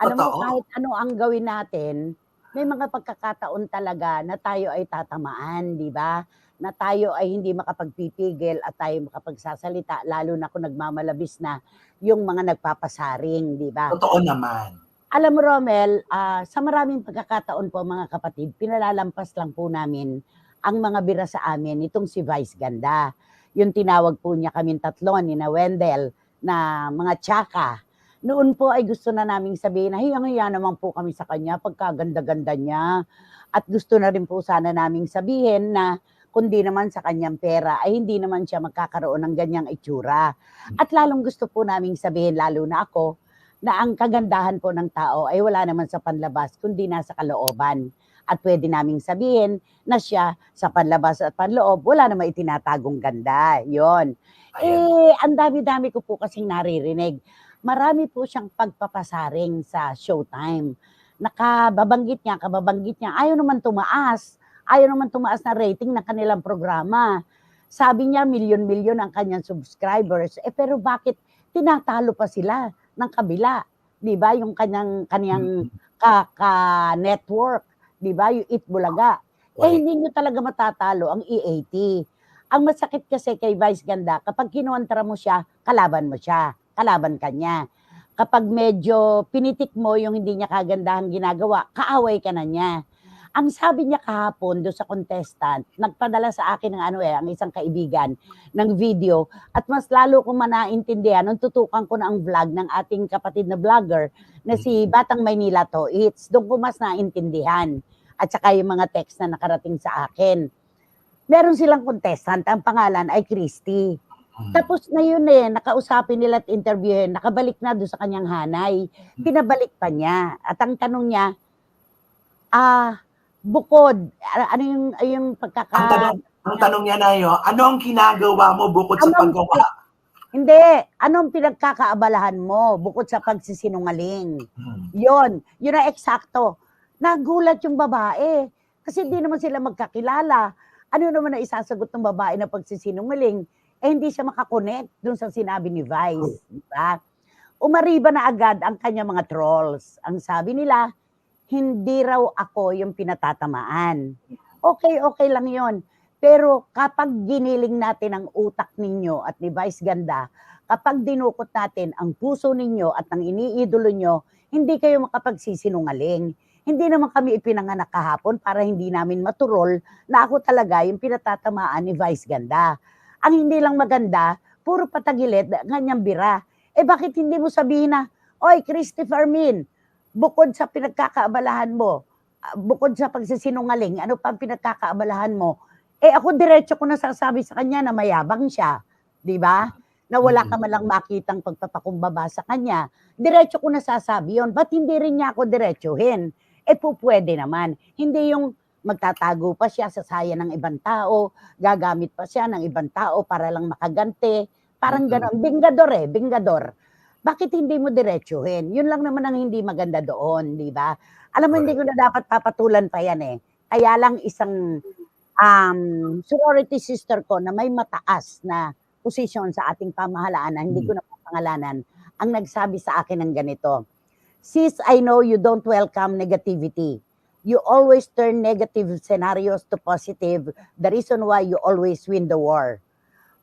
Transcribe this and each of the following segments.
Alam mo Totoo. kahit ano ang gawin natin, may mga pagkakataon talaga na tayo ay tatamaan, 'di ba? Na tayo ay hindi makapagpipigil at tayo makapagsasalita lalo na kung nagmamalabis na yung mga nagpapasaring, 'di ba? Totoo naman. Alam mo Romel, ah, sa maraming pagkakataon po mga kapatid, pinalalampas lang po namin ang mga bira sa amin itong si Vice Ganda. Yung tinawag po niya kaming tatlo ni na Wendell na mga tsaka. Noon po ay gusto na naming sabihin na hiyang-hiya naman po kami sa kanya pagkaganda-ganda niya. At gusto na rin po sana naming sabihin na kundi naman sa kanyang pera ay hindi naman siya magkakaroon ng ganyang itsura. At lalong gusto po naming sabihin, lalo na ako, na ang kagandahan po ng tao ay wala naman sa panlabas kundi nasa kalooban. At pwede naming sabihin na siya sa panlabas at panloob, wala namang itinatagong ganda. Yon. Eh, ang dami-dami ko po kasing naririnig. Marami po siyang pagpapasaring sa showtime. Nakababanggit niya, kababanggit niya, ayaw naman tumaas. Ayaw naman tumaas na rating ng kanilang programa. Sabi niya, milyon-milyon ang kanyang subscribers. Eh, pero bakit tinatalo pa sila ng kabila? Di ba? Yung kanyang, kanyang ka-network. Di ba? Yung Eat Bulaga. Eh, Correct. hindi nyo talaga matatalo ang EAT. Ang masakit kasi kay Vice Ganda, kapag kinuwantra mo siya, kalaban mo siya. Kalaban ka niya. Kapag medyo pinitik mo yung hindi niya kagandahan ginagawa, kaaway ka na niya. Ang sabi niya kahapon do sa contestant, nagpadala sa akin ng ano eh, ang isang kaibigan ng video at mas lalo kong manaintindihan nung tutukan ko na ang vlog ng ating kapatid na vlogger na si Batang Maynila to. It's doon ko mas naintindihan at saka yung mga text na nakarating sa akin. Meron silang contestant, ang pangalan ay Christy. Mm. Tapos na yun eh, nakausapin nila at interviewin, nakabalik na doon sa kanyang hanay. Pinabalik pa niya. At ang tanong niya, ah, bukod, a- ano yung, yung pagkaka... Ang tanong, ang tanong niya na yun, ano ang ginagawa mo bukod sa Anong- paggawa? Hindi, anong pinagkakaabalahan mo bukod sa pagsisinungaling? Hmm. Yon, yun ang eksakto. Nagulat yung babae. Kasi hindi naman sila magkakilala. Ano naman na isasagot ng babae na pagsisinungaling? Eh hindi siya makakonect dun sa sinabi ni Vice. Di ba? Umariba na agad ang kanya mga trolls. Ang sabi nila, hindi raw ako yung pinatatamaan. Okay, okay lang yon. Pero kapag giniling natin ang utak ninyo at ni Vice Ganda, kapag dinukot natin ang puso ninyo at ang iniidolo nyo, hindi kayo makapagsisinungaling. Hindi naman kami ipinanganak kahapon para hindi namin maturol na ako talaga yung pinatatamaan ni Vice Ganda. Ang hindi lang maganda, puro patagilid, ganyang bira. Eh bakit hindi mo sabihin na, Oy, Christopher Min, bukod sa pinagkakaabalahan mo, ah, bukod sa pagsisinungaling, ano pa ang pinagkakaabalahan mo? Eh ako diretso ko nasasabi sa kanya na mayabang siya, 'di ba? Na wala ka man lang makitang pagpapakumbaba sa kanya. Diretso ko nasasabi 'yon. Ba't hindi rin niya ako diretsuhin? Eh po pwede naman. Hindi yung magtatago pa siya sa saya ng ibang tao, gagamit pa siya ng ibang tao para lang makaganti. Parang Mhm. gano'n. Bingador eh, bingador. Bakit hindi mo diretsuhin? Yun lang naman ang hindi maganda doon, di ba? Alam mo, hindi ko na dapat papatulan pa yan eh. Kaya lang isang um, sorority sister ko na may mataas na posisyon sa ating pamahalaan na hindi ko na papangalanan, ang nagsabi sa akin ng ganito, Sis, I know you don't welcome negativity. You always turn negative scenarios to positive. The reason why you always win the war.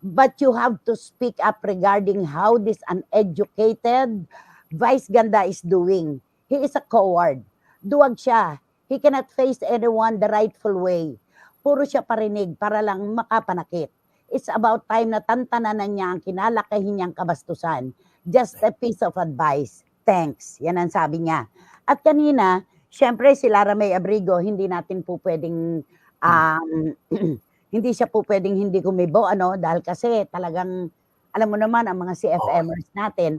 But you have to speak up regarding how this uneducated Vice Ganda is doing. He is a coward. Duwag siya. He cannot face anyone the rightful way. Puro siya parinig para lang makapanakit. It's about time na tantanan na niya ang kinalakihin niyang kabastusan. Just a piece of advice. Thanks. Yan ang sabi niya. At kanina, syempre si Lara May Abrigo, hindi natin po pwedeng um, hindi siya po pwedeng hindi kumibo ano dahil kasi talagang alam mo naman ang mga CFMers natin,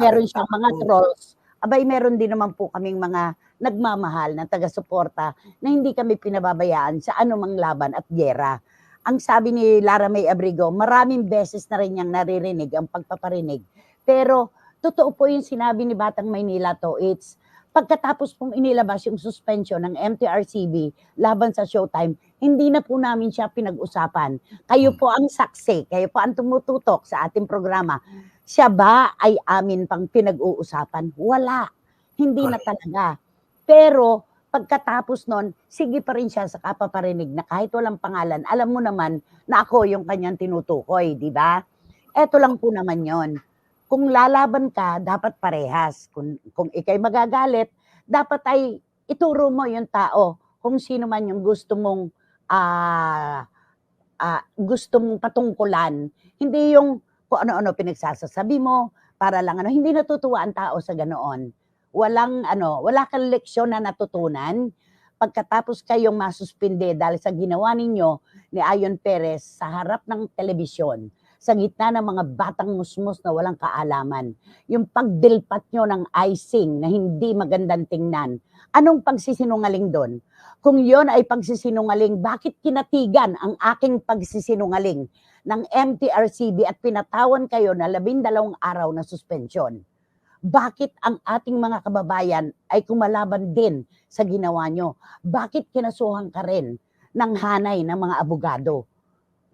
meron siyang mga trolls. Abay, meron din naman po kaming mga nagmamahal na taga-suporta na hindi kami pinababayaan sa anumang laban at gyera. Ang sabi ni Lara May Abrigo, maraming beses na rin niyang naririnig ang pagpaparinig. Pero totoo po yung sinabi ni Batang Maynila to, it's pagkatapos pong inilabas yung suspension ng MTRCB laban sa Showtime, hindi na po namin siya pinag-usapan. Kayo po ang saksi, kayo po ang tumututok sa ating programa. Siya ba ay amin pang pinag-uusapan? Wala. Hindi na talaga. Pero pagkatapos nun, sige pa rin siya sa kapaparinig na kahit walang pangalan, alam mo naman na ako yung kanyang tinutukoy, di ba? Eto lang po naman yon. Kung lalaban ka, dapat parehas. Kung, kung ikay magagalit, dapat ay ituro mo yung tao kung sino man yung gusto mong ah ah, gusto mong patungkulan. Hindi yung kung ano-ano pinagsasasabi mo para lang ano, hindi natutuwa ang tao sa ganoon. Walang ano, wala kang leksyon na natutunan pagkatapos kayong masuspinde dahil sa ginawa ninyo ni Ayon Perez sa harap ng telebisyon sa gitna ng mga batang musmus na walang kaalaman. Yung pagdilpat nyo ng icing na hindi magandang tingnan. Anong pagsisinungaling doon? Kung yon ay pagsisinungaling, bakit kinatigan ang aking pagsisinungaling ng MTRCB at pinatawan kayo na labindalawang araw na suspensyon? Bakit ang ating mga kababayan ay kumalaban din sa ginawa nyo? Bakit kinasuhan ka rin ng hanay ng mga abogado?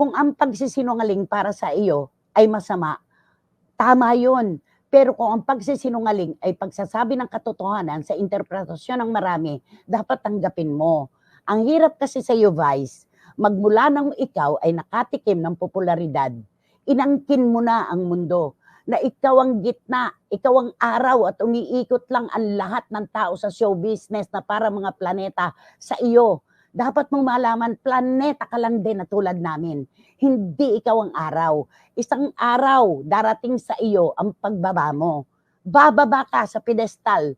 Kung ang pagsisinungaling para sa iyo ay masama, tama yun. Pero kung ang pagsisinungaling ay pagsasabi ng katotohanan sa interpretasyon ng marami, dapat tanggapin mo. Ang hirap kasi sa iyo, Vice, magmula nang ikaw ay nakatikim ng popularidad, inangkin mo na ang mundo na ikaw ang gitna, ikaw ang araw at umiikot lang ang lahat ng tao sa show business na para mga planeta sa iyo. Dapat mong malaman, planeta ka lang din na tulad namin. Hindi ikaw ang araw. Isang araw, darating sa iyo ang pagbaba mo. Bababa ka sa pedestal.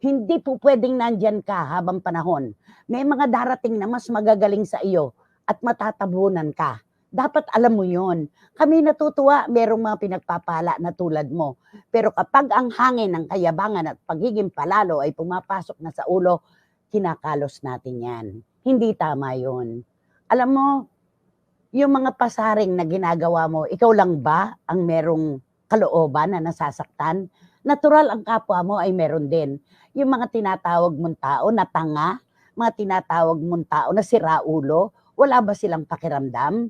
Hindi po pwedeng nandyan ka habang panahon. May mga darating na mas magagaling sa iyo at matatabunan ka. Dapat alam mo yon. Kami natutuwa, merong mga pinagpapala na tulad mo. Pero kapag ang hangin ng kayabangan at pagiging palalo ay pumapasok na sa ulo, kinakalos natin yan. Hindi tama yon. Alam mo, yung mga pasaring na ginagawa mo, ikaw lang ba ang merong kalooban na nasasaktan? Natural ang kapwa mo ay meron din. Yung mga tinatawag mong tao na tanga, mga tinatawag mong tao na siraulo, wala ba silang pakiramdam?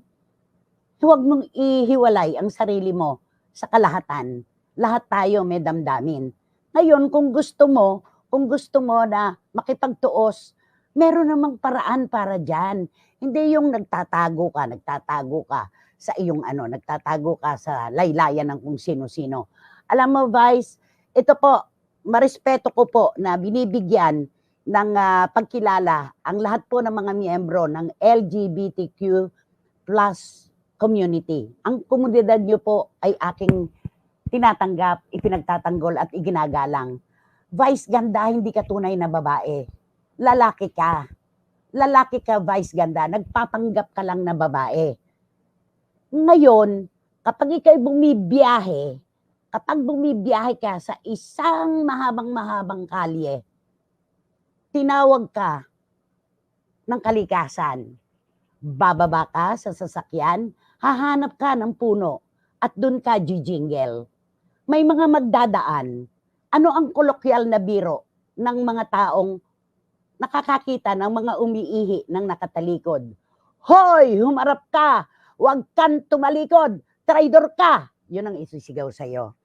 Huwag mong ihiwalay ang sarili mo sa kalahatan. Lahat tayo may damdamin. Ngayon, kung gusto mo, kung gusto mo na makipagtuos, meron namang paraan para dyan. Hindi yung nagtatago ka, nagtatago ka sa iyong ano, nagtatago ka sa laylayan ng kung sino-sino. Alam mo, Vice, ito po, marespeto ko po na binibigyan ng ah, pagkilala ang lahat po ng mga miyembro ng LGBTQ plus community. Ang komunidad niyo po ay aking tinatanggap, ipinagtatanggol at iginagalang. Vice ganda, hindi ka tunay na babae. Lalaki ka. Lalaki ka, vice ganda. Nagpapanggap ka lang na babae. Ngayon, kapag ikay bumibiyahe, kapag bumibiyahe ka sa isang mahabang-mahabang kalye, tinawag ka ng kalikasan. Bababa ka sa sasakyan, hahanap ka ng puno at doon ka jijingle. May mga magdadaan. Ano ang kolokyal na biro ng mga taong nakakakita ng mga umiihi ng nakatalikod? Hoy, humarap ka! Huwag kang tumalikod! Traidor ka! Yun ang isisigaw sa'yo.